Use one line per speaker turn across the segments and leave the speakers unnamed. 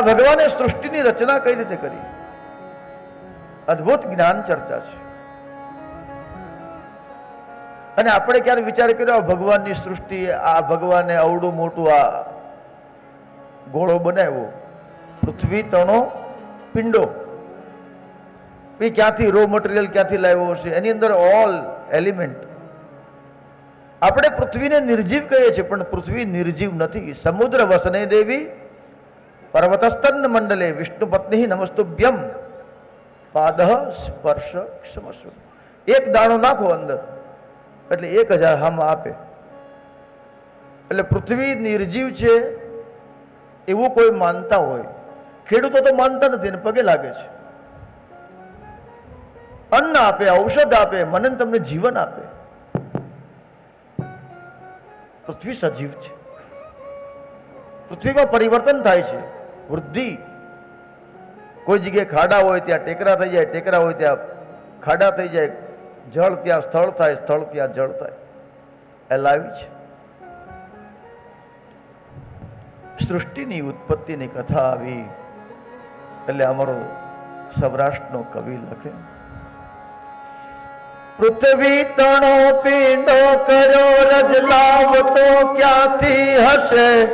આ ભગવાને સૃષ્ટિની રચના કઈ રીતે કરી? અદ્ભુત જ્ઞાન ચર્ચા છે. અને આપણે ક્યારે વિચાર કર્યો ભગવાનની સૃષ્ટિ, આ ભગવાને અવડું મોટું આ ગોળો બનાવ્યો. પૃથ્વી, તણો, પિંડો. એ ક્યાંથી રો મટીરિયલ ક્યાંથી લાવ્યો હશે? એની અંદર ઓલ એલિમેન્ટ આપણે પૃથ્વીને નિર્જીવ કહીએ છીએ, પણ પૃથ્વી નિર્જીવ નથી. સમુદ્ર વસને દેવી પર્વતસ્તન મંડલે વિષ્ણુ પત્ની નમસ્તુભ્યમ. પાદ સ્પર્શ ક્ષમસ્વ. એક દાણો નાખો અંદર. એટલે એક હજાર હામાં આપે. એટલે પૃથ્વી નિર્જીવ છે એવું કોઈ માનતા હોય. ખેડૂતો તો માનતા નથી ને પગે લાગે છે. અન્ન આપે, ઔષધ આપે મને તમને જીવન આપે. પૃથ્વી સજીવ છે. પૃથ્વીમાં પરિવર્તન થાય છે. વૃદ્ધિ. કોઈ જગ્યાએ ખાડા હોય ત્યાં ટેકરા થઈ જાય, ટેકરા હોય ત્યાં ખાડા થઈ જાય, જળ ત્યાં સ્થળ થાય, સ્થળ ત્યાં જળ થાય. એ લાવી છે. સૃષ્ટિની ઉત્પત્તિની કથા આવી, એટલે અમારો સૌરાષ્ટ્રનો કવિ લખે. પૃથ્વી તણો પીંડો કર્યો, રજ લાવતો ક્યાંથી હશે?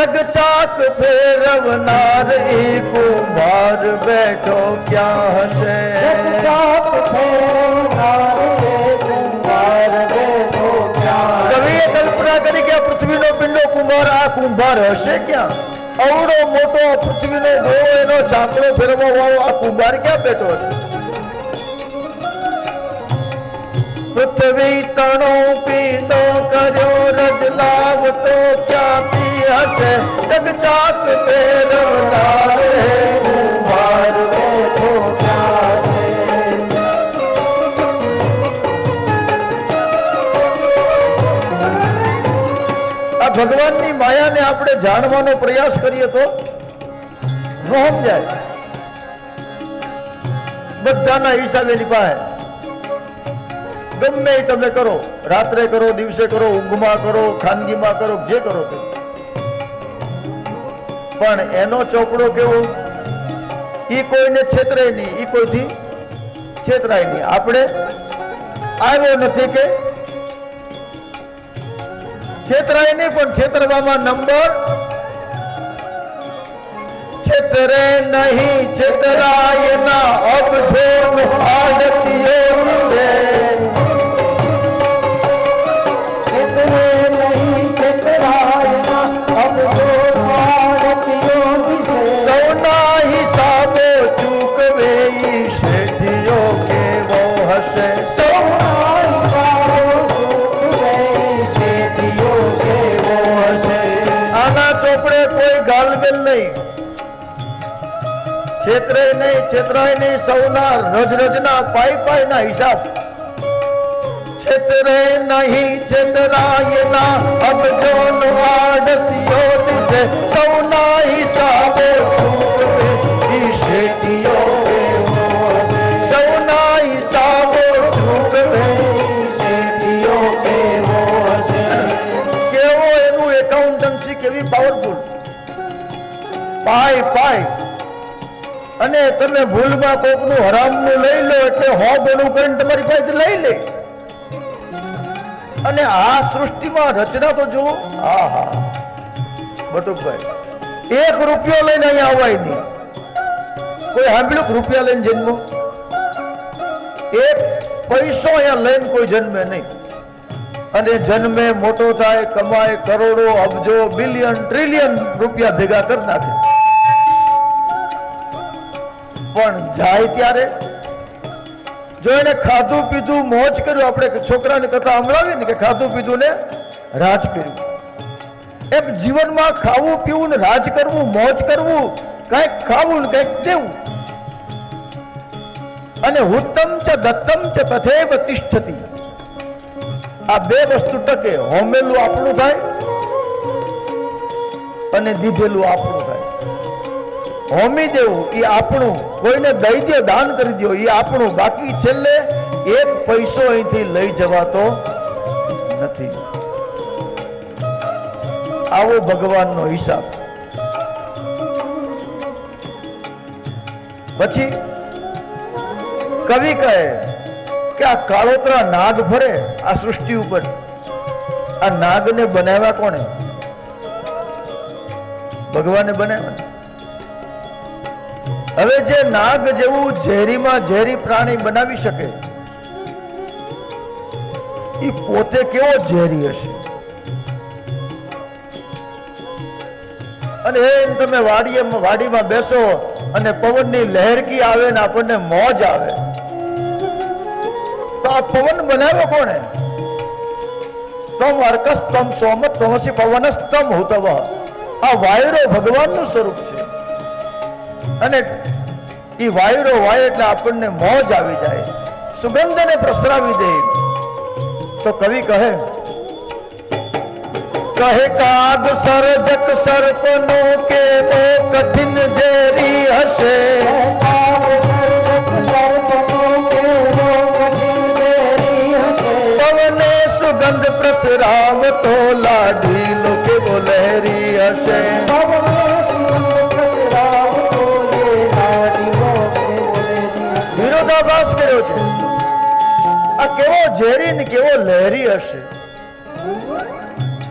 જગચાક ફેરવનાર એ કુંભાર બેઠો ક્યાં હશે? કવિએ કલ્પના કરી કે પૃથ્વીનો પિંડો કુંભાર આ કુંભાર હશે ક્યાં? અવડો મોટો પૃથ્વીનો ગોળો એનો ચાકડો ફેરવવા વાળો આ કુંભાર ક્યાં બેઠો હશે? પૃથ્વી તણો પીંડો કર્યો રજલાવ તો ભગવાનની માયાને આપણે જાણવાનો પ્રયાસ કરીએ તો? સમજાય. બધાના હિસાબે પાસે ગમે તમે કરો, રાત્રે કરો, દિવસે કરો, ઊંઘમાં કરો, ખાનગીમાં કરો, જે કરો તે પણ એનો ચોપડો કેવો? ઈ કોઈને છેતરે નહીં, ઈ કોઈથી? છેતરાય નહીં. આપણે આવ્યો નથી કે? છેતરાય નહીં, પણ છેતરવામાં નંબર છેતરે નહીં, છેતરાય ના અબજો આડતીઓ નહીં. છેતરે નહીં, છેતરાય નહીં સૌના રજ રજના પાય પાયના હિસાબ. છેતરે નહીં છેતરાય ના અબજો નો આડસિયો સૌના હિસાબે પાય પાય અને તમે ભૂલમાં કોકનું હરામનું લઈ લો એટલે હો બોલું કરીને તમારી પાસે લઈ લે. અને આ સૃષ્ટિમાં રચના તો જુઓ. હા હા બટુકભાઈ, એક રૂપિયો લઈને અહીંયા અવાય નહીં. કોઈ સાંભળ્યું રૂપિયા લઈને જન્મો? એક પૈસો અહીંયા લઈને કોઈ જન્મે નહીં. અને જન્મે મોટો થાય, કમાય કરોડો, અબજો, બિલિયન ટ્રિલિયન રૂપિયા ભેગા કરી નાખે. પણ જાય ત્યારે? જો એને ખાધું પીધું મોજ કર્યું, આપણે છોકરાની કથા સંભળાવી ને કે ખાધું પીધું ને રાજ કર્યું. એમ જીવનમાં ખાવું પીવું ને રાજ કરવું, મોજ કરવું, કંઈક ખાવું ને કંઈક દેવું. અને હુત્તમ ચ દત્તમ ચ તથેવ તિષ્ઠતી. આ બે વસ્તુ ટકે, હોમેલું આપણું થાય અને દીધેલું આપણું થાય. હોમી દેવું એ આપણું. કોઈને દઈ દો દાન કરી દો એ આપણું. બાકી છેલ્લે એક પૈસો અહીંથી લઈ જવાતો નથી. આવો ભગવાનનો હિસાબ. પછી કવિ કહે કે આ કાળોતરા નાગ ફરે આ સૃષ્ટિ ઉપર. આ નાગને બનાવ્યા કોણે? ભગવાને બનાવ્યા. હવે જે નાગ જેવું ઝેરીમાં ઝેરી પ્રાણી બનાવી શકે, એ પોતે કેવો ઝેરી હશે? અને એમ તમે વાડીએ, વાડીમાં બેસો અને પવનની લહેરકી આવે ને આપણને મોજ આવે. તો આ પવન બનાવ્યો કોણે? તમ અર્કસ તમ સોમ તમસી પવન તમ હુતવ. આ વાયરો ભગવાનનું સ્વરૂપ છે. અને એ વાયરો વાય એટલે આપણને મોજ આવી જાય. સુગંધને પ્રસરાવી દે. તો કવિ કહે કહે કાગ સરજક સર્પનો કે બહુ કઠિન ઝેરી હશે? પવને સુગંધ પ્રસરાવતો લાડી લોકો લહેરી હશે? કેવો ઝેરી ને કેવો લહેરી હશે.